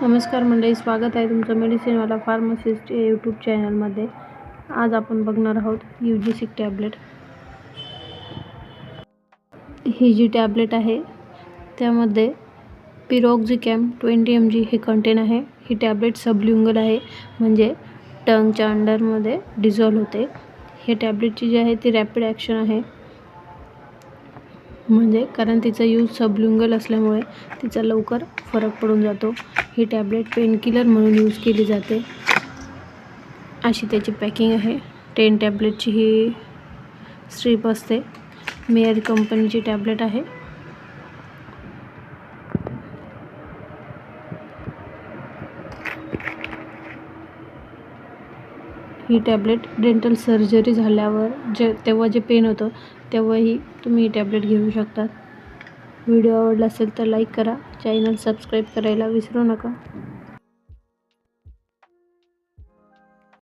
नमस्कार मंडळी स्वागत आहे तुमचं मेडिसिनवाला फार्मसिस्ट या यूट्यूब चॅनलमध्ये आज आपण बघणार आहोत यू जी सिक टॅबलेट ही जी टॅबलेट आहे त्यामध्ये पिरोक्झिकॅम ट्वेंटी एम जी हे कंटेन आहे. ही टॅबलेट सबल्युंगल आहे म्हणजे टंगच्या अंडरमध्ये डिझॉल्व होते. हे टॅबलेटची जी आहे ती रॅपिड ॲक्शन आहे. म्हणजे कारण तिचा यूज सबल्युंगल असल्यामुळे तिचा लवकर फरक पडून जातो. ही टॅबलेट पेनकिलर म्हणून यूज केली जाते. अशी त्याची पॅकिंग आहे. टेन टॅबलेटची ही स्ट्रीप असते. मेअर कंपनीची टॅबलेट आहे. ही टॅबलेट डेंटल सर्जरी झाल्यावर जे तेव्हा जे पेन होतं तेव्हाही तुम्ही ही टॅबलेट घेऊ शकतात. व्हिडिओ आवडला असेल तर लाईक करा. चॅनल सबस्क्राईब करायला विसरू नका.